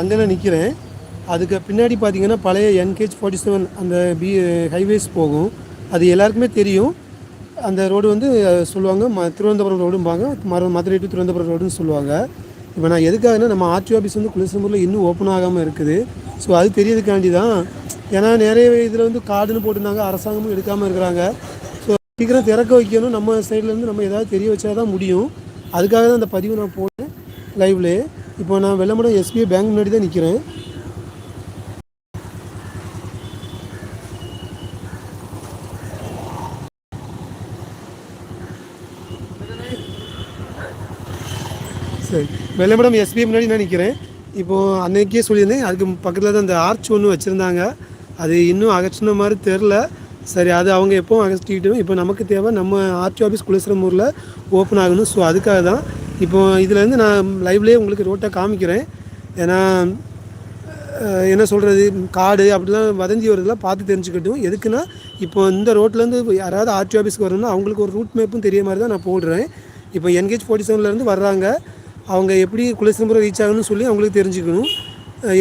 அங்கே நான் நிற்கிறேன் அதுக்கு பின்னாடி பார்த்தீங்கன்னா பழைய என்கேஜ் ஃபார்ட்டி செவன் அந்த பி ஹைவேஸ் போகும். அது எல்லாருக்குமே தெரியும். அந்த ரோடு வந்து சொல்லுவாங்க ம திருவனந்தபுரம் ரோடும்பாங்க மர மதுரை டு திருவனந்தபுரம் ரோடுன்னு சொல்லுவாங்க. இப்போ நான் எதுக்காகனா நம்ம ஆர்டிஓ ஆஃபீஸ் வந்து குலசம்பூரில் இன்னும் ஓப்பன் ஆகாமல் இருக்குது. ஸோ அது தெரியறதுக்காண்டி தான் ஏன்னா நிறைய இதில் வந்து கார்டுன்னு போட்டுருந்தாங்க. அரசாங்கமும் எடுக்காமல் இருக்கிறாங்க. ஸோ சீக்கிரம் திறக்க வைக்கணும். நம்ம சைட்லேருந்து நம்ம ஏதாவது தெரிய வச்சா தான் முடியும். அதுக்காக தான் அந்த பதிவு நான் போட்டேன் லைவ்லேயே. இப்போ நான் வெள்ளமடம் எஸ்பிஐ பேங்க் முன்னாடி தான் நிற்கிறேன் சரி வெள்ளமடம் எஸ்பிஐ முன்னாடி நான் நிற்கிறேன் இப்போது அன்றைக்கே சொல்லியிருந்தேன் அதுக்கு பக்கத்தில் தான் அந்த ஆர்ச் ஒன்று வச்சுருந்தாங்க. அது இன்னும் அகற்றின மாதிரி தெரில சரி அது அவங்க எப்போவும் அகற்றிக்கிட்டோம் இப்போ நமக்கு தேவை நம்ம ஆர்டி ஆஃபீஸ் குலசிரமூரில் ஓப்பன் ஆகணும். ஸோ அதுக்காக தான் இப்போ இதுலேருந்து நான் லைவ்லேயே உங்களுக்கு ரோட்டை காமிக்கிறேன். ஏன்னா என்ன சொல்கிறது காடு அப்படிலாம் வதந்தி வரதெல்லாம் பார்த்து தெரிஞ்சுக்கட்டும். எதுக்குன்னா இப்போ இந்த ரோட்லேருந்து யாராவது ஆர்டி ஆஃபீஸ்க்கு வரணும்னா அவங்களுக்கு ஒரு ரூட் மேப்பும் தெரிய மாதிரி தான் நான் போடுறேன். இப்போ என்கேஜ் ஃபார்ட்டி செவன்லேருந்து வர்றாங்க. அவங்க எப்படி குலசிரம்புரம் ரீச் ஆகணும்னு சொல்லி அவங்களுக்கு தெரிஞ்சுக்கணும்.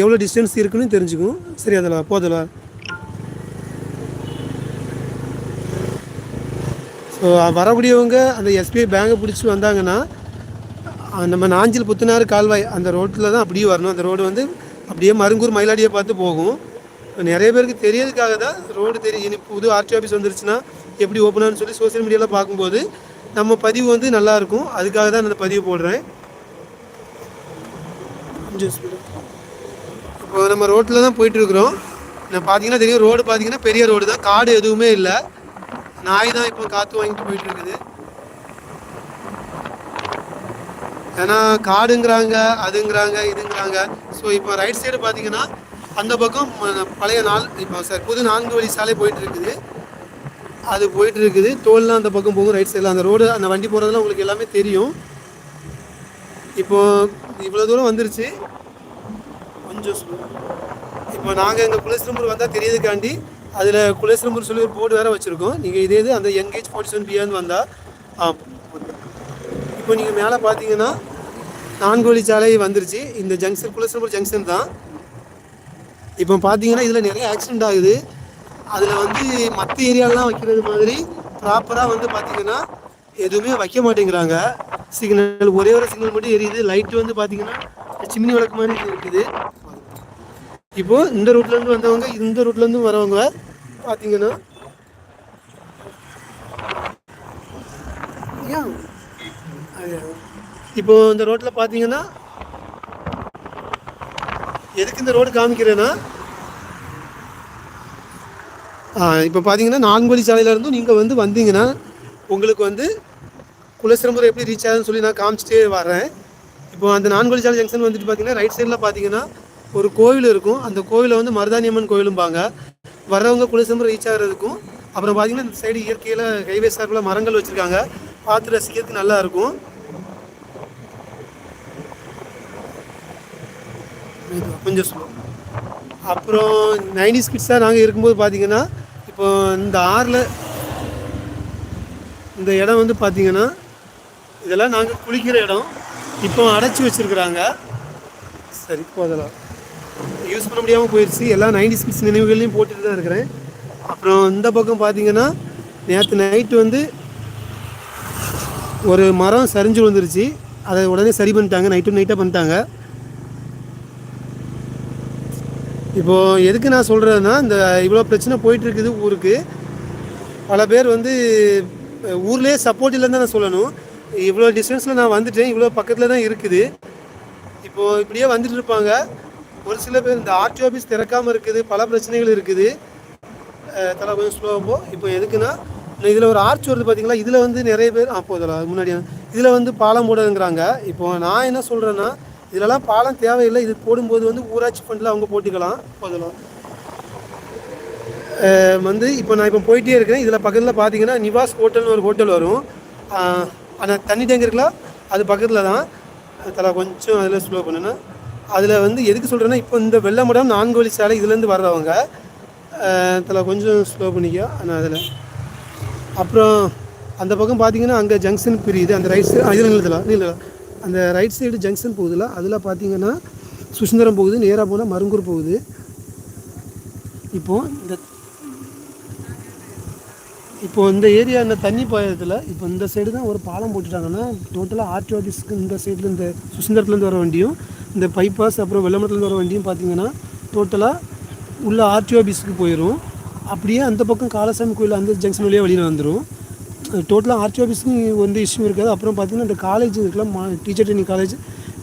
எவ்வளோ டிஸ்டன்ஸ் இருக்குன்னு தெரிஞ்சுக்கணும். சரி அதில் போதில் ஸோ வரக்கூடியவங்க அந்த எஸ்பிஐ பேங்கை பிடிச்சி வந்தாங்கன்னா நம்ம நாஞ்சில் புத்துனாறு கால்வாய் அந்த ரோட்டில் தான் அப்படியே வரணும். அந்த ரோடு வந்து அப்படியே மருங்கூர் மயிலாடியை பார்த்து போகும். நிறைய பேருக்கு தெரியறதுக்காக தான் ரோடு தெரியும் இனி புது ஆர்டி ஆஃபீஸ் வந்துருச்சுன்னா எப்படி ஓப்பனான்னு சொல்லி சோஷியல் மீடியாவில் பார்க்கும்போது நம்ம பதிவு வந்து நல்லாயிருக்கும் அதுக்காக தான் நான் அந்த பதிவு போடுறேன். இப்போ நம்ம ரோட்டில் தான் போயிட்டுருக்குறோம். நான் பார்த்தீங்கன்னா தெரியும் ரோடு பார்த்தீங்கன்னா பெரிய ரோடு தான். காடு எதுவுமே இல்லை. நாய் தான் இப்போ காற்று வாங்கிட்டு போயிட்டு இருக்குது ஏன்னா காடுங்கிறாங்க அதுங்கிறாங்க இதுங்கிறாங்க. ஸோ இப்போ ரைட் சைடு பார்த்தீங்கன்னா அந்த பக்கம் பழைய நாள் இப்போ சார் புது நான்கு வழி சாலை போயிட்டு இருக்குது அது போயிட்டு இருக்குது தோல்லாம் அந்த பக்கம் போகும் ரைட் சைடில் அந்த ரோடு அந்த வண்டி போகிறதுலாம் உங்களுக்கு எல்லாமே தெரியும். இப்போ இவ்வளோ தூரம் வந்துருச்சு. கொஞ்சம் இப்போ நாங்கள் எங்கள் குலசிரம்பூர் வந்தால் தெரியுதுக்காண்டி அதில் குலசிரம்பூர் சொல்லி ஒரு போர்டு வேறு வச்சுருக்கோம். நீங்கள் இதே இது அந்த எங்கேஜ் ஃபார்ட்டி செவன் பியான்னு வந்தால் ஆ இப்போ நீங்கள் மேலே பார்த்தீங்கன்னா நான்கு வழிச்சாலை வந்துருச்சு. இந்த ஜங்ஷன் குலசிரம்பூர் ஜங்ஷன் தான். இப்போ பார்த்தீங்கன்னா இதில் நிறைய ஆக்சிடென்ட் ஆகுது. அதில் வந்து மற்ற ஏரியாலெலாம் வைக்கிறது மாதிரி ப்ராப்பராக வந்து பார்த்தீங்கன்னா எதுவுமே வைக்க மாட்டேங்கிறாங்க. சிக்னல் ஒரே ஒரு சிக்னல் மட்டும் எரியுது. லைட்டு வந்து பார்த்தீங்கன்னா சிம்னி விளக்கு மாதிரி இருக்குது. இப்போ இந்த ரூட்லேருந்து வந்தவங்க இந்த ரூட்லேருந்து வரவங்க பார்த்தீங்கன்னா ஏன்? இப்போது இப்போ இந்த ரோட்டில் பார்த்தீங்கன்னா எதுக்கு இந்த ரோடு காமிக்கிறேன்னா இப்போ பார்த்தீங்கன்னா நான்கு சாலையிலேருந்தும் இருந்தும் நீங்கள் வந்து வந்தீங்கன்னா உங்களுக்கு வந்து குலசிரம்புரம் எப்படி ரீச் ஆகுதுன்னு சொல்லி நான் காமிச்சிட்டே வரேன் இப்போ அந்த நான்கு சாலை ஜங்ஷன் வந்துட்டு பார்த்தீங்கன்னா ரைட் சைடில் பார்த்தீங்கன்னா ஒரு கோவில் இருக்கும். அந்த கோவிலை வந்து மருதானியம்மன் கோவிலும்பாங்க. வர்றவங்க குலசிரம்புரம் ரீச் ஆகிறதுக்கும் அப்புறம் பார்த்தீங்கன்னா இந்த சைடு இயற்கையில் ஹைவே சார்பில் மரங்கள் வச்சுருக்காங்க. பார்த்து ரசிக்கிறதுக்கு நல்லா இருக்கும் கொஞ்சம் slow. அப்புறம் நைன்டி ஸ்கிட்ஸாக நாங்கள் இருக்கும்போது பார்த்தீங்கன்னா இப்போ இந்த ஆறில் இந்த இடம் வந்து பார்த்தீங்கன்னா இதெல்லாம் நாங்கள் குளிக்கிற இடம். இப்போ அடைச்சி வச்சுருக்குறாங்க. சரி போதெல்லாம் யூஸ் பண்ண முடியாமல் போயிடுச்சு எல்லா நைன்டி ஸ்கிட்ஸ் நினைவுகள்லையும் போட்டுட்டு தான் இருக்கிறேன். அப்புறம் இந்த பக்கம் பார்த்தீங்கன்னா நேற்று நைட்டு வந்து ஒரு மரம் சரிஞ்சு விழுந்துருச்சு. அதை உடனே சரி பண்ணிட்டாங்க. நைட்டு நைட்டாக பண்ணிட்டாங்க. இப்போ எதுக்கு நான் சொல்கிறேன்னா இந்த இவ்வளோ பிரச்சனை போயிட்டுருக்குது ஊருக்கு. பல பேர் வந்து ஊர்லேயே சப்போர்ட் இல்லைன்னு தான் நான் சொல்லணும். இவ்வளோ டிஸ்டன்ஸில் நான் வந்துட்டேன். இவ்வளோ பக்கத்தில் தான் இருக்குது. இப்போது இப்படியே வந்துட்டு இருப்பாங்க. ஒரு சில பேர் இந்த ஆர்டி ஆஃபீஸ் திறக்காமல் இருக்குது. பல பிரச்சனைகள் இருக்குது. தலை கொஞ்சம் ஸ்லோவாக போ. இப்போ எதுக்குன்னா இதில் ஒரு ஆர்ச் வருது பார்த்தீங்களா இதில் வந்து நிறைய பேர் அப்போ இதில் முன்னாடி இதில் வந்து பாலம் போடுங்கிறாங்க இப்போ நான் என்ன சொல்கிறேன்னா இதிலலாம் பாலம் தேவையில்லை. இது போடும்போது வந்து ஊராட்சி ஃபண்டில் அவங்க போட்டுக்கலாம். போதலாம் வந்து இப்போ நான் இப்போ போயிட்டே இருக்கிறேன் இதில் பக்கத்தில் பார்த்தீங்கன்னா நிவாஸ் ஹோட்டல்னு ஒரு ஹோட்டல் வரும். ஆனால் தண்ணி டேங்க் இருக்குல்ல அது பக்கத்தில் தான் தலை கொஞ்சம் அதில் ஸ்லோ பண்ணுன்னா அதில் வந்து எதுக்கு சொல்கிறேன்னா இப்போ இந்த வெள்ளமடம் நான்கு வழி சாலை இதுலேருந்து வர்றவங்க தலை கொஞ்சம் ஸ்லோ பண்ணிக்கோ. ஆனால் அதில் அப்புறம் அந்த பக்கம் பார்த்தீங்கன்னா அங்கே ஜங்ஷன் பிரியுது. அந்த ரைட் சைடு இதில் இல்லை அந்த ரைட் சைடு ஜங்ஷன் போகுதுல. அதில் பார்த்தீங்கன்னா சுசுந்தரம் போகுது நேராக போனால் மருங்கூர் போகுது. இப்போது இந்த இப்போ இந்த ஏரியா இந்த தண்ணி பாயத்தில் இப்போ இந்த சைடு தான் ஒரு பாலம் போட்டுட்டாங்கன்னா டோட்டலாக ஆர்டி ஆஃபீஸ்க்கு இந்த சைடில் இந்த சுசுந்தரத்துலேருந்து வர வண்டியும் இந்த பைபாஸ் அப்புறம் வெள்ளமரத்துலேருந்து வர வண்டியும் பார்த்தீங்கன்னா டோட்டலாக உள்ள ஆர்டி ஆஃபீஸுக்கு போயிடும் அப்படியே அந்த பக்கம் காலசாமி கோயில் அந்த ஜங்ஷன் வழியாக வெளியில் வந்துடும் டோட்டலாக ஆர்டி ஆஃபீஸ்க்கு வந்து இஷ்யூ இருக்காது. அப்புறம் பார்த்திங்கன்னா இந்த காலேஜ் இருக்கலாம் மா டீச்சர் ட்ரைனிங் காலேஜ்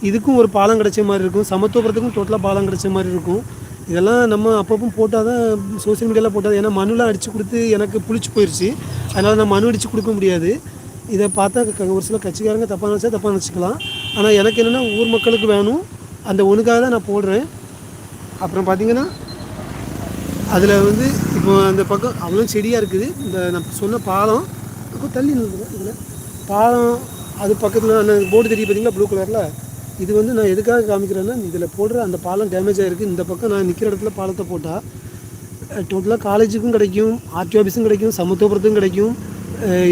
இதுக்கும் ஒரு பாலம் கிடைச்ச மாதிரி இருக்கும். சமத்துவபுரத்துக்கும் டோட்டலாக பாலம் கிடைச்ச மாதிரி இருக்கும். இதெல்லாம் நம்ம அப்பப்போ போட்டால் தான் சோஷியல் மீடியாவில் போட்டால் ஏன்னா மனுலாம் அடித்து கொடுத்து எனக்கு புளிச்சு போயிடுச்சு அதனால் நான் மனு அடித்து கொடுக்க முடியாது. இதை பார்த்தா க- ஒரு சில கட்சிக்காரங்க தப்பாக நினச்சா தப்பாக நினச்சிக்கலாம். ஆனால் எனக்கு என்னென்னா ஊர் மக்களுக்கு வேணும். அந்த ஒன்றுக்காக தான் நான் போடுறேன். அப்புறம் பார்த்திங்கன்னா அதில் வந்து இப்போ அந்த பக்கம் அவ்வளோ செடியாக இருக்குது. இந்த நான் சொன்ன பாலம் கொஞ்சம் தள்ளி இதில். பாலம் அது பக்கத்தில் அந்த போர்டு தெரியும் பார்த்தீங்களா ப்ளூ கலரில் இது வந்து நான் எதுக்காக காமிக்கிறேன்னா இதில் போடுற அந்த பாலம் டேமேஜ் ஆகிருக்கு இந்த பக்கம் நான் நிற்கிற இடத்துல பாலத்தை போட்டால் டோட்டலாக காலேஜுக்கும் கிடைக்கும் ஆர்டி ஆஃபீஸும் கிடைக்கும் சமத்துவபுரத்துக்கும் கிடைக்கும்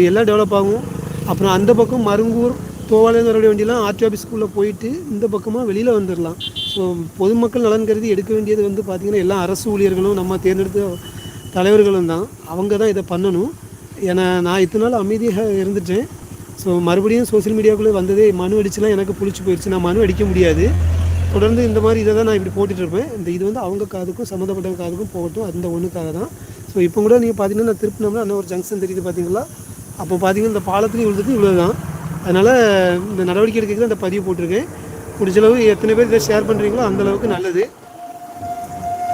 எல்லாம் டெவலப் ஆகும். அப்புறம் அந்த பக்கம் மருங்கூர் தோவாலேருந்து வரக்கூடிய வண்டியெல்லாம் ஆர்டி ஆஃபீஸ்க்குள்ளே போயிட்டு இந்த பக்கமாக வெளியில் வந்துடலாம். ஸோ பொதுமக்கள் நலன் கருதி எடுக்க வேண்டியது வந்து பார்த்திங்கன்னா எல்லா அரசு ஊழியர்களும் நம்ம தேர்ந்தெடுத்து தலைவர்களும் தான். அவங்க தான் இதை பண்ணணும். ஏன்னா நான் இத்தனை நாள் அமைதியாக இருந்துட்டேன். ஸோ மறுபடியும் சோஷியல் மீடியாவுக்குள்ளே வந்ததே மனு அடிச்சுலாம் எனக்கு புளிச்சு போயிடுச்சு நான் மனு அடிக்க முடியாது. தொடர்ந்து இந்த மாதிரி இதை தான் நான் இப்படி போட்டுட்ருப்பேன் இந்த இது வந்து அவங்க காதுக்கும் சம்மந்தப்பட்ட காதுக்கும் போகட்டும். அந்த ஒன்றுக்காக தான். ஸோ இப்போ கூட நீங்கள் பார்த்தீங்கன்னா நான் திருப்பினோம்னா அண்ணன் ஒரு ஜங்ஷன் தெரியுது பார்த்தீங்களா? அப்போ பார்த்தீங்கன்னா இந்த பாலத்துலேயும் இவ்வளோதுக்கு இவ்வளோ தான் அதனால் இந்த நடவடிக்கை எடுக்கிறது இந்த பதிவு போட்டிருக்கேன். முடிஞ்சளவு எத்தனை பேர் இதை ஷேர் பண்ணுறீங்களோ அந்த அளவுக்கு நல்லது.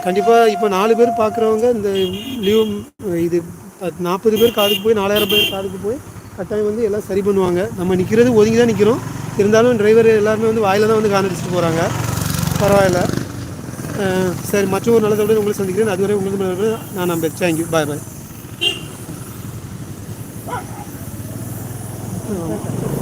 கண்டிப்பாக இப்போ நாலு பேர் பார்க்குறவங்க இந்த லீவ் இது நாற்பது பேர் காதுக்கு போய் நாலாயிரம் பேர் காதுக்கு போய் கட்டாயம் வந்து எல்லாம் சரி பண்ணுவாங்க. நம்ம நிற்கிறது ஒதுங்கி தான் நிற்கிறோம் இருந்தாலும் டிரைவர் எல்லாருமே வந்து வாயில் தான் வந்து காணடிச்சிட்டு போகிறாங்க பரவாயில்ல. சரி மற்ற ஒரு நல்லதோடு உங்களை சந்திக்கிறேன். அதுவரை உங்களுக்கு நான் நம்பர் தேங்க்யூ பாய் பாய்